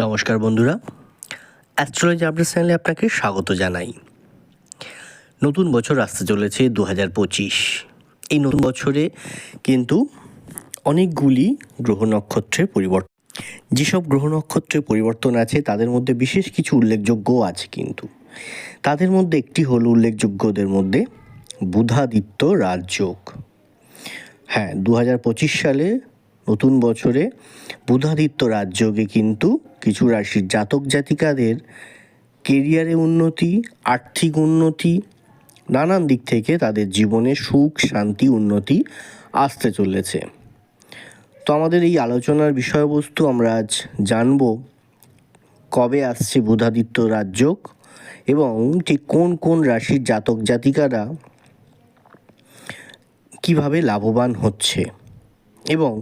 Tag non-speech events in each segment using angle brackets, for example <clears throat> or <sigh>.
নমস্কার বন্ধুরা। Astrology update চ্যানেলে আপনাকে স্বাগত জানাই। নতুন বছর আসতে চলেছে দু পঁচিশ। এই নতুন বছরে কিন্তু অনেকগুলি গ্রহ নক্ষত্রের পরিবর্তন যেসব গ্রহ নক্ষত্রের পরিবর্তন আছে, তাদের মধ্যে বিশেষ কিছু উল্লেখযোগ্য আছে কিন্তু। তাদের মধ্যে একটি হল উল্লেখযোগ্যদের মধ্যে বুধাদিত্য রাজযোগ। হ্যাঁ দু হাজার পঁচিশ সালে নতুন বছরে বুধাদিত্য রাজযোগে কিন্তু কিছু রাশির জাতক জাতিকাদের কেরিয়ারে উন্নতি, আর্থিক উন্নতি, নানান দিক থেকে তাদের জীবনে সুখ, শান্তি, উন্নতি আসতে চলেছে। তো আমাদের এই আলোচনার বিষয়বস্তু আমরা আজ জানব কবে আসছে বুধাদিত্য রাজযোগ এবং ঠিক কোন কোন রাশির জাতক জাতিকারা কীভাবে লাভবান হচ্ছে এবং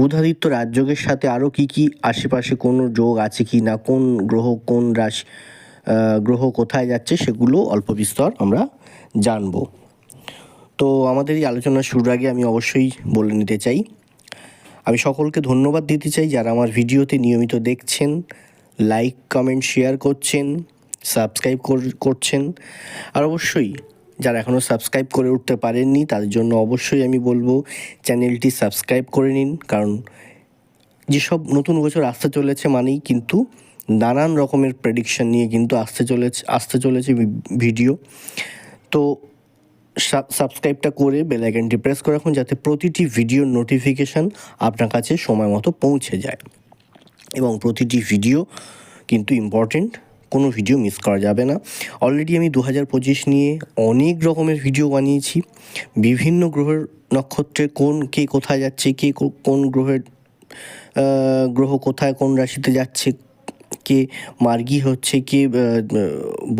বুধাদিত্য রাজযোগের সাথে আরও কি কি আশেপাশে কোনো যোগ আছে কি না, কোন গ্রহ, কোন রাশি গ্রহ কোথায় যাচ্ছে সেগুলো অল্প বিস্তর আমরা জানব। তো আমাদের এই আলোচনা শুরুর আগে আমি অবশ্যই বলে নিতে চাই, আমি সকলকে ধন্যবাদ দিতে চাই যারা আমার ভিডিওতে নিয়মিত দেখছেন লাইক কমেন্ট শেয়ার করছেন সাবস্ক্রাইব করছেন, আর অবশ্যই যারা এখনও সাবস্ক্রাইব করে উঠতে পারেননি, তাদের জন্য অবশ্যই আমি বলব চ্যানেলটি সাবস্ক্রাইব করে নিন। কারণ যেসব নতুন বছর আসতে চলেছে মানেই কিন্তু নানান রকমের প্রেডিকশন নিয়ে কিন্তু আসতে চলেছে আসতে চলেছে ভিডিও তো সাব- সাবস্ক্রাইবটা করে বেল আইকনটি প্রেস করে রাখুন যাতে প্রতিটি ভিডিওর নোটিফিকেশান আপনার কাছে সময় মতো পৌঁছে যায়। এবং প্রতিটি ভিডিও কিন্তু ইম্পর্টেন্ট কোনো ভিডিও মিস করা যাবে না। অলরেডি আমি দু হাজার পঁচিশ নিয়ে অনেক রকমের ভিডিও বানিয়েছি। বিভিন্ন গ্রহের নক্ষত্রে কোন কে কোথায় যাচ্ছে, কে কোন গ্রহের গ্রহ কোথায়, কোন রাশিতে যাচ্ছে, কে মার্গী হচ্ছে, কে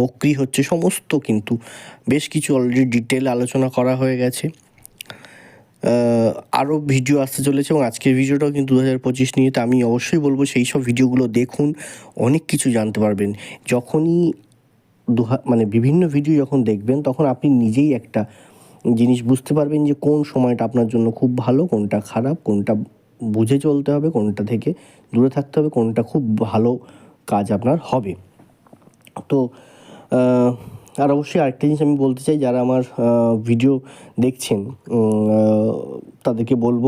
বক্রি হচ্ছে, সমস্ত কিন্তু বেশ কিছু অলরেডি ডিটেল আলোচনা করা হয়ে গেছে। আরও ভিডিও আসতে চলেছে এবং আজকের ভিডিওটাও কিন্তু দু হাজার পঁচিশ নিয়ে, তো আমি অবশ্যই বলব সেই সব ভিডিওগুলো দেখুন, অনেক কিছু জানতে পারবেন। যখনই দু মানে বিভিন্ন ভিডিও যখন দেখবেন, তখন আপনি নিজেই একটা জিনিস বুঝতে পারবেন যে কোন সময়টা আপনার জন্য খুব ভালো, কোনটা খারাপ, কোনটা বুঝে চলতে হবে, কোনটা থেকে দূরে থাকতে হবে, কোনটা খুব ভালো কাজ আপনার হবে। তো আর অবশ্যই আরেকটা জিনিস আমি বলতে চাই, যারা আমার ভিডিও দেখছেন তাদেরকে বলব,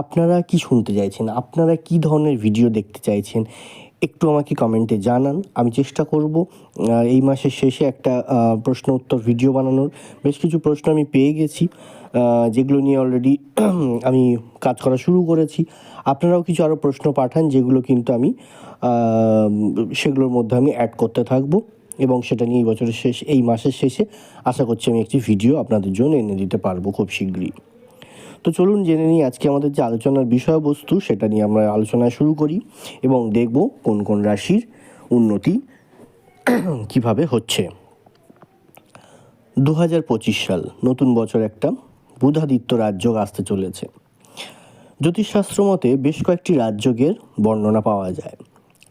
আপনারা কি শুনতে চাইছেন? আপনারা কি ধরনের ভিডিও দেখতে চাইছেন? একটু আমাকে কমেন্টে জানান। আমি চেষ্টা করব এই মাসের শেষে একটা প্রশ্ন উত্তর ভিডিও বানানোর। বেশ কিছু প্রশ্ন আমি পেয়ে গেছি যেগুলো নিয়ে অলরেডি <clears throat> আমি কাজ করা শুরু করেছি। আপনারাও কিছু আরও প্রশ্ন পাঠান, যেগুলো কিন্তু আমি সেগুলোর মধ্যে আমি অ্যাড করতে থাকব। এবং সেটা নিয়ে এই বছরের শেষ, এই মাসের শেষে আশা করছি আমি একটি ভিডিও আপনাদের জন্য এনে দিতে পারব খুব শীঘ্রই। তো চলুন জেনে নিই আজকে আমাদের যে আলোচনার বিষয়বস্তু, সেটা নিয়ে আমরা আলোচনা শুরু করি এবং দেখব কোন কোন রাশির উন্নতি <clears throat> কীভাবে হচ্ছে। দু হাজার পঁচিশ সাল, নতুন বছর একটা বুধাদিত্য রাজযোগ আসতে চলেছে। জ্যোতিষশাস্ত্র মতে বেশ কয়েকটি রাজযোগের বর্ণনা পাওয়া যায়।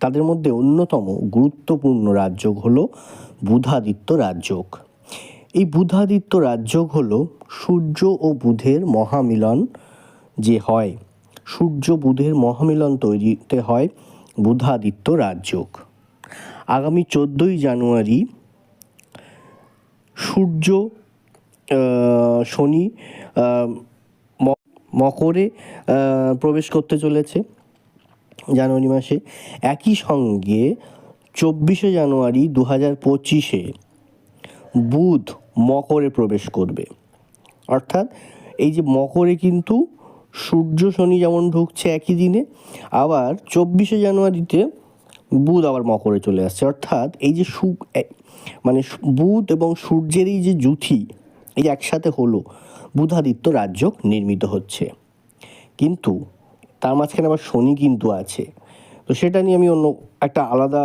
তাদের মধ্যে অন্যতম গুরুত্বপূর্ণ রাজযোগ হলো বুধাদিত্য রাজযোগ। এই বুধাদিত্য রাজযোগ হলো সূর্য ও বুধের মহামিলন যে হয়, সূর্য বুধের মহামিলন তৈরিতে হয় বুধাদিত্য রাজযোগ। আগামী চোদ্দোই জানুয়ারি সূর্য শনি মকরে প্রবেশ করতে চলেছে। জানুয়ারি মাসে, একই সঙ্গে চব্বিশে জানুয়ারি দু হাজার পঁচিশে বুধ মকরে প্রবেশ করবে। অর্থাৎ এই যে মকরে কিন্তু সূর্য, শনি যেমন ঢুকছে একই দিনে, আবার চব্বিশে জানুয়ারিতে বুধ আবার মকরে চলে আসছে। অর্থাৎ এই যে সু মানে বুধ এবং সূর্যের এই যে জুথি এই যে একসাথে হলো বুধাদিত্য রাজ্য নির্মিত হচ্ছে। কিন্তু তার মাঝখানে আবার শনি কিন্তু আছে। তো সেটা নিয়ে আমি অন্য একটা আলাদা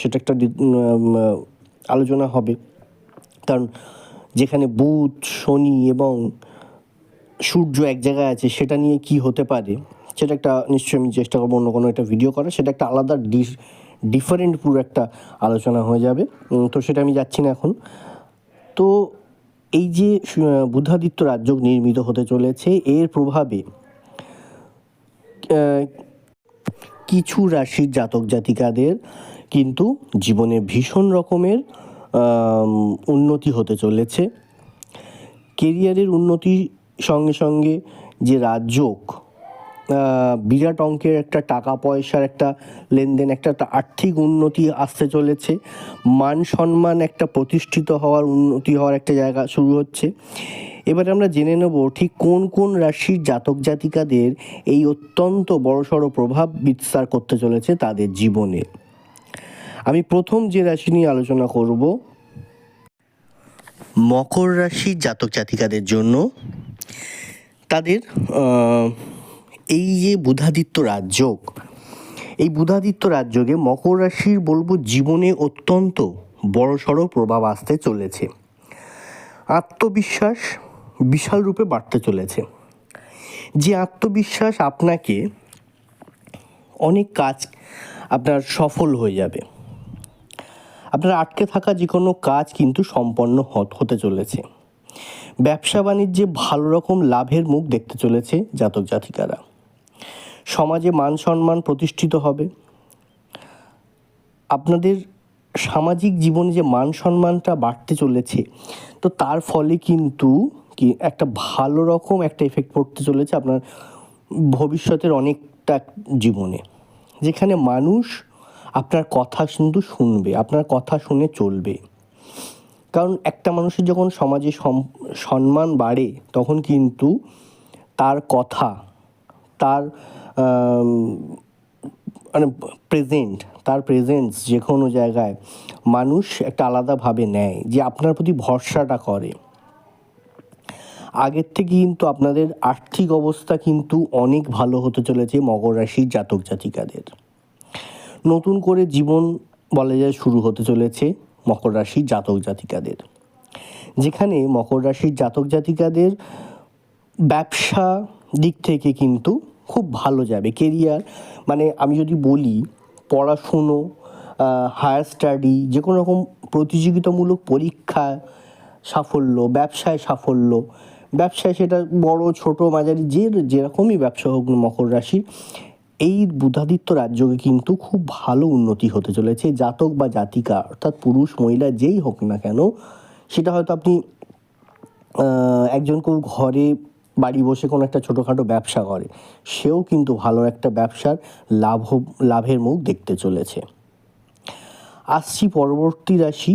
সেটা একটা আলোচনা হবে। কারণ যেখানে বুধ, শনি এবং সূর্য এক জায়গায় আছে, সেটা নিয়ে কি হতে পারে, সেটা একটা নিশ্চয়ই আমি চেষ্টা করব অন্য কোনো একটা ভিডিও করার। সেটা একটা আলাদা ডিফারেন্ট পুরো একটা আলোচনা হয়ে যাবে। তো সেটা আমি যাচ্ছি না এখন। তো এই যে বুধাদিত্য রাজযোগ নির্মিত হতে চলেছে, এর প্রভাবে কিছু রাশির জাতক জাতিকাদের কিন্তু জীবনে ভীষণ রকমের উন্নতি হতে চলেছে। কেরিয়ারের উন্নতি সঙ্গে সঙ্গে যে রাজযোগ বিরাট অঙ্কের একটা টাকা পয়সার একটা লেনদেন, একটা আর্থিক উন্নতি আসতে চলেছে। মান সম্মান একটা প্রতিষ্ঠিত হওয়ার উন্নতি হওয়ার একটা জায়গা শুরু হচ্ছে। এবারে আমরা জেনে নেব ঠিক কোন কোন রাশির জাতক জাতিকাদের এই অত্যন্ত বড়সড় প্রভাব বিস্তার করতে চলেছে তাদের জীবনে। আমি প্রথম যে রাশি নিয়ে আলোচনা করব, মকর রাশির জাতক জাতিকাদের জন্য। তাদের এই যে বুধাদিত্য রাজযোগ, এই বুধাদিত্য রাজযোগে মকর রাশির বলব জীবনে অত্যন্ত বড়সড় প্রভাব আসতে চলেছে। আত্মবিশ্বাস বিশাল রূপে বাড়তে চলেছে। যে আত্মবিশ্বাস আপনাকে অনেক কাজ আপনার সফল হয়ে যাবে। আপনার আটকে থাকা যে কোনো কাজ কিন্তু সম্পন্ন হতে চলেছে। ব্যবসা বাণিজ্যে ভালো রকম লাভের মুখ দেখতে চলেছে জাতক জাতিকারা। সমাজে মান সম্মান প্রতিষ্ঠিত হবে। আপনাদের সামাজিক জীবনে যে মান সম্মানটা বাড়তে চলেছে, তো তার ফলে কিন্তু কি একটা ভালো রকম একটা এফেক্ট পড়তে চলেছে আপনার ভবিষ্যতের অনেকটা জীবনে। যেখানে মানুষ আপনার কথা কিন্তু শুনবে, আপনার কথা শুনে চলবে। কারণ একটা মানুষের যখন সমাজে সম- সম্মান বাড়ে, তখন কিন্তু তার কথা, তার মানে প্রেজেন্ট তার প্রেজেন্স যে কোনো জায়গায় মানুষ একটা আলাদাভাবে নেয়, যে আপনার প্রতি ভরসাটা করে। আগের থেকে কিন্তু আপনাদের আর্থিক অবস্থা কিন্তু অনেক ভালো হতে চলেছে মকর রাশির জাতক জাতিকাদের। নতুন করে জীবন বলা যায় শুরু হতে চলেছে মকর রাশির জাতক জাতিকাদের। যেখানে মকর রাশির জাতক জাতিকাদের ব্যবসা দিক থেকে কিন্তু খুব ভালো যাবে। কেরিয়ার মানে আমি যদি বলি, পড়াশুনো হায়ার স্টাডি যে কোনো রকম প্রতিযোগিতামূলক পরীক্ষা সাফল্য, ব্যবসায় সাফল্য ব্যবসায় সেটা বড়, ছোট, মাঝারি, যে যেরকমই ব্যবসা হোক মকর রাশির এই বুধাদিত্য রাজ্যকে কিন্তু খুব ভালো উন্নতি হতে চলেছে। জাতক বা জাতিকা, অর্থাৎ পুরুষ, মহিলা, যেই হোক না কেন, সেটা হয়তো আপনি একজন কেউ ঘরে বাড়ি বসে কোনো একটা ছোটোখাটো ব্যবসা করে, সেও কিন্তু ভালো একটা ব্যবসার লাভ লাভের মুখ দেখতে চলেছে। আসছি পরবর্তী রাশি,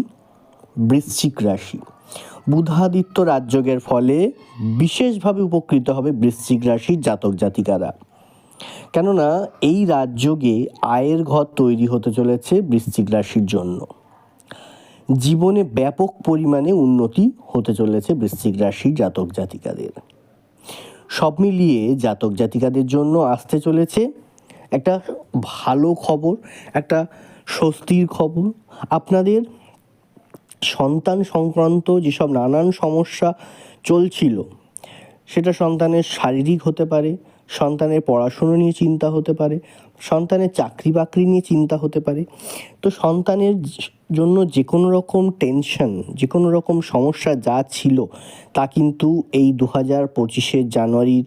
বৃশ্চিক রাশি। বুধাদিত্য রাজযোগের ফলে বিশেষভাবে উপকৃত হবে বৃশ্চিক রাশির জাতক জাতিকারা। কেননা, এই রাজযোগে আয়ের ঘর তৈরি হতে চলেছে বৃশ্চিক রাশির জন্য। জীবনে ব্যাপক পরিমাণে উন্নতি হতে চলেছে বৃশ্চিক রাশির জাতক জাতিকাদের। সব মিলিয়ে জাতক জাতিকাদের জন্য আসতে চলেছে একটা ভালো খবর, একটা স্বস্তির খবর। আপনাদের সন্তান সংক্রান্ত যেসব নানান সমস্যা চলছিল, সেটা সন্তানের শারীরিক হতে পারে, সন্তানের পড়াশুনো নিয়ে চিন্তা হতে পারে, সন্তানের চাকরি বাকরি নিয়ে চিন্তা হতে পারে। তো সন্তানের জন্য যে কোনো রকম টেনশন যে কোনো রকম সমস্যা যা ছিল, তা কিন্তু এই দু হাজার পঁচিশে জানুয়ারির,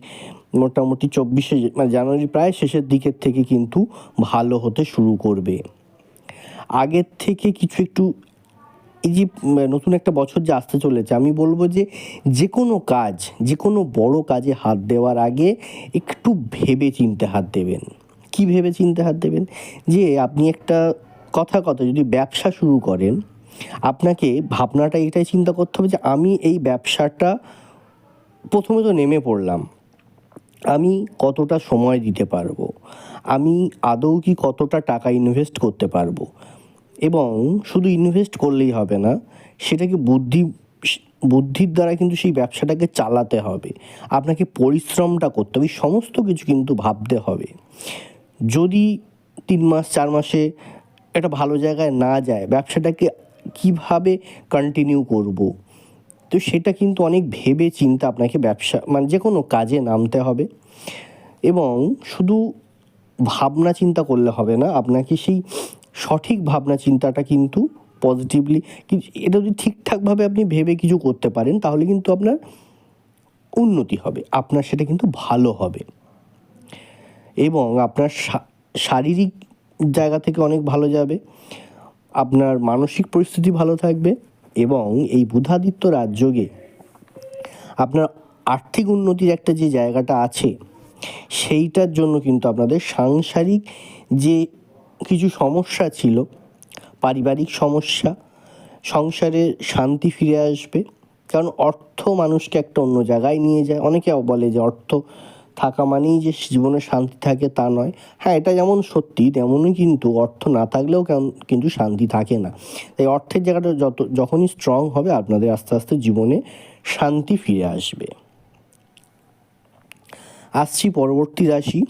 মোটামুটি চব্বিশে মানে জানুয়ারি প্রায় শেষের দিকের থেকে কিন্তু ভালো হতে শুরু করবে। আগের থেকে কিছু একটু এই যে নতুন একটা বছর যে আসতে চলেছে, আমি বলব যে যে কোনো কাজ যে কোনো বড় কাজে হাত দেওয়ার আগে একটু ভেবে চিনতে হাত দেবেন। কি ভেবে চিনতে হাত দেবেন? যে আপনি একটা কথা কথা, যদি ব্যবসা শুরু করেন, আপনাকে ভাবনাটা এটাই চিন্তা করতে হবে যে আমি এই ব্যবসাটা প্রথমে তো নেমে পড়লাম। আমি কতটা সময় দিতে পারব? আমি আদৌ কি কতটা টাকা ইনভেস্ট করতে পারব? এবং শুধু ইনভেস্ট করলেই হবে না, সেটাকে বুদ্ধি, বুদ্ধির দ্বারা কিন্তু সেই ব্যবসাটাকে চালাতে হবে। আপনাকে পরিশ্রমটা করতে হবে সমস্ত কিছু কিন্তু ভাবতে হবে। যদি তিন মাস, চার মাসে একটা ভালো জায়গায় না যায়, ব্যবসাটাকে কীভাবে কন্টিনিউ করব? তো সেটা কিন্তু অনেক ভেবে চিন্তা আপনাকে ব্যবসা মানে যে কোনো কাজে নামতে হবে। এবং শুধু ভাবনা চিন্তা করলে হবে না, আপনাকে সেই সঠিক ভাবনা চিন্তাটা কিন্তু পজিটিভলি এটা যদি ঠিকঠাকভাবে আপনি ভেবে কিছু করতে পারেন, তাহলে কিন্তু আপনার উন্নতি হবে, আপনার সেটা কিন্তু ভালো হবে। এবং আপনার শারীরিক জায়গা থেকে অনেক ভালো যাবে, আপনার মানসিক পরিস্থিতি ভালো থাকবে, এবং এই বুধাদিত্য রাজযোগে আপনার আর্থিক উন্নতির একটা যে জায়গাটা আছে, সেইটার জন্য কিন্তু আপনাদের সাংসারিক যে কিছু সমস্যা ছিল, পারিবারিক সমস্যা, সংসারে শান্তি ফিরে আসবে, কারণ অর্থ মানুষকে একটা অন্য জায়গায় নিয়ে যায়। অনেকে বলে যে অর্থ থাকা মানেই যে জীবনে শান্তি থাকে তা নয়। হ্যাঁ এটা যেমন সত্যি, তেমনই কিন্তু অর্থ না থাকলেও কিন্তু শান্তি থাকে না। তাই অর্থের জায়গাটা যত, যখনই স্ট্রং হবে আপনাদের আস্তে আস্তে জীবনে শান্তি ফিরে আসবে। আসছি পরবর্তী রাশি।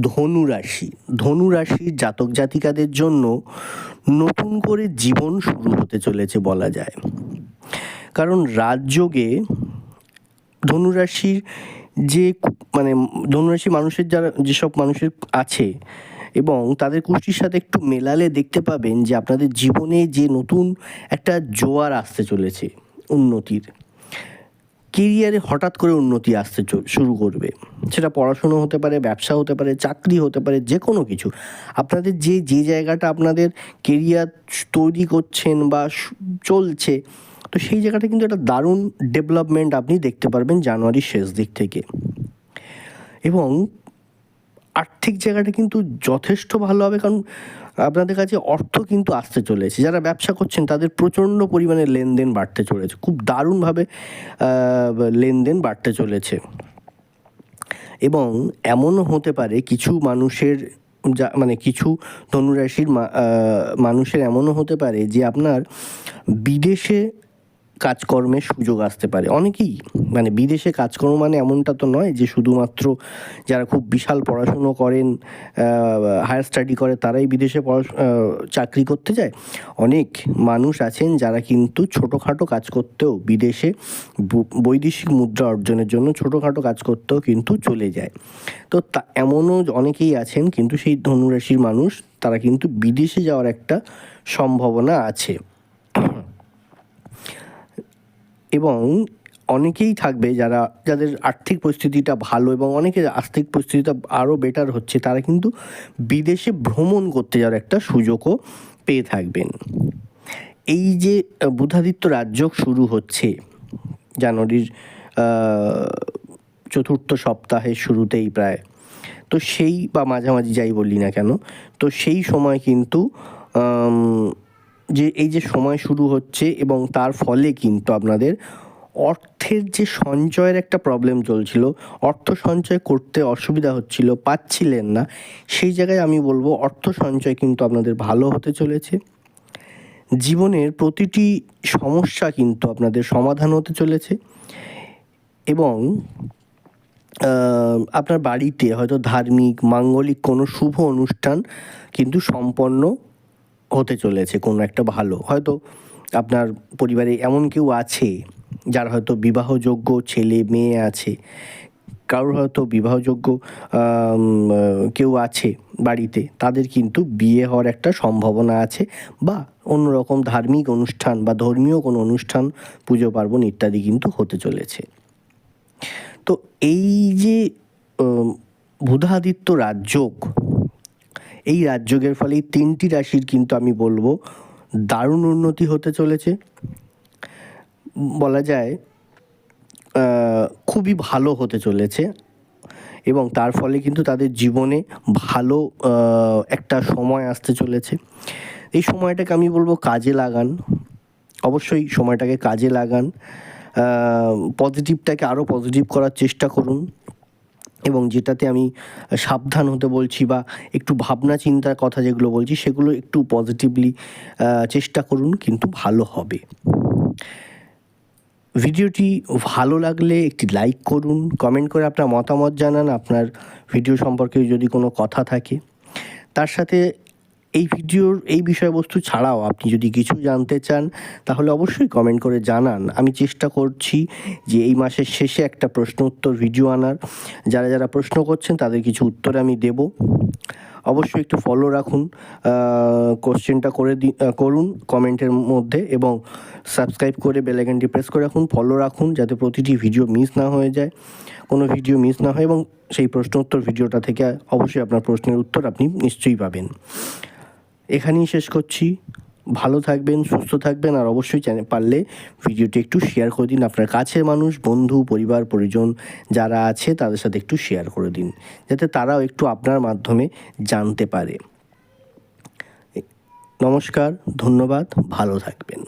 ধনু রাশি। ধনু রাশির জাতক জাতিকাদের জন্য নতুন করে জীবন শুরু হতে চলেছে বলা যায়। কারণ রাজযোগে ধনুরাশির যে মানে ধনুরাশি মানুষের যারা, যেসব মানুষের আছে এবং তাদের কুষ্টির সাথে একটু মেলালে দেখতে পাবেন যে আপনাদের জীবনে যে নতুন একটা জোয়ার আসতে চলেছে উন্নতির। কেরিয়ারে হঠাৎ করে উন্নতি আসতে শুরু করবে। সেটা পড়াশুনো হতে পারে, ব্যবসা হতে পারে, চাকরি হতে পারে যে কোনো কিছু। আপনাদের যে যে জায়গাটা আপনাদের কেরিয়ার তৈরি করছেন বা চলছে, তো সেই জায়গাটা কিন্তু একটা দারুণ ডেভেলপমেন্ট আপনি দেখতে পারবেন জানুয়ারির শেষ দিক থেকে। এবং আর্থিক জায়গাটা কিন্তু যথেষ্ট ভালো হবে, কারণ আপনাদের কাছে অর্থ কিন্তু আসতে চলেছে। যারা ব্যবসা করছেন, তাদের প্রচণ্ড পরিমাণে লেনদেন বাড়তে চলেছে। খুব দারুণভাবে লেনদেন বাড়তে চলেছে। এবং এমনও হতে পারে, কিছু মানুষের যা মানে কিছু ধনুরাশির মানুষের এমনও হতে পারে যে আপনার বিদেশে কাজকর্মের সুযোগ আসতে পারে। অনেকেই মানে বিদেশে কাজকর্ম মানে এমনটা তো নয় যে শুধুমাত্র যারা খুব বিশাল পড়াশুনো করেন হায়ার স্টাডি করে, তারাই বিদেশে চাকরি করতে যায় অনেক মানুষ আছেন যারা কিন্তু ছোটোখাটো কাজ করতেও বিদেশে বৈদেশিক মুদ্রা অর্জনের জন্য ছোটোখাটো কাজ করতেও কিন্তু চলে যায়। তো তা, এমনও অনেকেই আছেন কিন্তু সেই ধনুরাশির মানুষ, তারা কিন্তু বিদেশে যাওয়ার একটা সম্ভাবনা আছে। এবং অনেকেই থাকবে যারা, যাদের আর্থিক পরিস্থিতিটা ভালো এবং অনেকের আর্থিক পরিস্থিতিটা আরও বেটার হচ্ছে, তারা কিন্তু বিদেশে ভ্রমণ করতে যাওয়ার একটা সুযোগও পেয়ে থাকবেন। এই যে বুধাদিত্য রাজযোগ শুরু হচ্ছে জানুয়ারির চতুর্থ সপ্তাহের শুরুতেই প্রায়। তো সেই, বা মাঝামাঝি যাই বলি না কেন, তো সেই সময় কিন্তু যে এই যে সময় শুরু হচ্ছে এবং তার ফলে কিন্তু আপনাদের অর্থের যে সঞ্চয়ের একটা প্রবলেম চলছিল, অর্থ সঞ্চয় করতে অসুবিধা হচ্ছিল, পাচ্ছিলেন না, সেই জায়গায় আমি বলব অর্থ সঞ্চয় কিন্তু আপনাদের ভালো হতে চলেছে। জীবনের প্রতিটি সমস্যা কিন্তু আপনাদের সমাধান হতে চলেছে এবং আপনার বাড়িতে হয়তো ধার্মিক, মাঙ্গলিক কোনো শুভ অনুষ্ঠান কিন্তু সম্পন্ন হতে চলেছে, কোনো একটা ভালো। হয়তো আপনার পরিবারে এমন কেউ আছে যার হয়তো বিবাহযোগ্য ছেলে মেয়ে আছে, কারোর হয়তো বিবাহযোগ্য কেউ আছে বাড়িতে, তাদের কিন্তু বিয়ে হওয়ার একটা সম্ভাবনা আছে বা অন্যরকম ধার্মিক অনুষ্ঠান বা ধর্মীয় কোনো অনুষ্ঠান, পুজো পার্বণ ইত্যাদি কিন্তু হতে চলেছে। তো এই যে বুধাদিত্য রাজযোগ এই রাজযোগের ফলে এই তিনটি রাশির কিন্তু আমি বলব দারুণ উন্নতি হতে চলেছে। বলা যায় খুবই ভালো হতে চলেছে এবং তার ফলে কিন্তু তাদের জীবনে ভালো একটা সময় আসতে চলেছে। এই সময়টাকে আমি বলব কাজে লাগান। অবশ্যই সময়টাকে কাজে লাগান। পজিটিভটাকে আরও পজিটিভ করার চেষ্টা করুন। এবং যেটাতে আমি সাবধান হতে বলছি বা একটু ভাবনা চিন্তার কথা যেগুলো বলছি, সেগুলো একটু পজিটিভলি চেষ্টা করুন কিন্তু ভালো হবে। ভিডিওটি ভালো লাগলে একটি লাইক করুন কমেন্ট করে আপনার মতামত জানান, আপনার ভিডিও সম্পর্কে যদি কোনো কথা থাকে। তার সাথে এই ভিডিওর এই বিষয়বস্তু ছাড়াও আপনি যদি কিছু জানতে চান, তাহলে অবশ্যই কমেন্ট করে জানান। আমি চেষ্টা করছি যে এই মাসের শেষে একটা প্রশ্ন উত্তর ভিডিও আনার। যারা যারা প্রশ্ন করছেন, তাদের কিছু উত্তর আমি দেব। অবশ্যই একটু ফলো রাখুন কোশ্চেনটা করে দি করুন কমেন্টের মধ্যে এবং সাবস্ক্রাইব করে বেলাইকানটি প্রেস করে রাখুন ফলো রাখুন যাতে প্রতিটি ভিডিও মিস না হয়ে যায়, কোনো ভিডিও মিস না হয় এবং সেই প্রশ্ন উত্তর ভিডিওটা থেকে অবশ্যই আপনার প্রশ্নের উত্তর আপনি নিশ্চয়ই পাবেন। এখানেই শেষ করছি। ভালো থাকবেন, সুস্থ থাকবেন, আর অবশ্যই চ্যানেল পারলে ভিডিওটি একটু শেয়ার করে দিন আপনার কাছের মানুষ, বন্ধু, পরিবার, পরিজন যারা আছে তাদের সাথে একটু শেয়ার করে দিন, যাতে তারাও একটু আপনার মাধ্যমে জানতে পারে। নমস্কার, ধন্যবাদ, ভালো থাকবেন।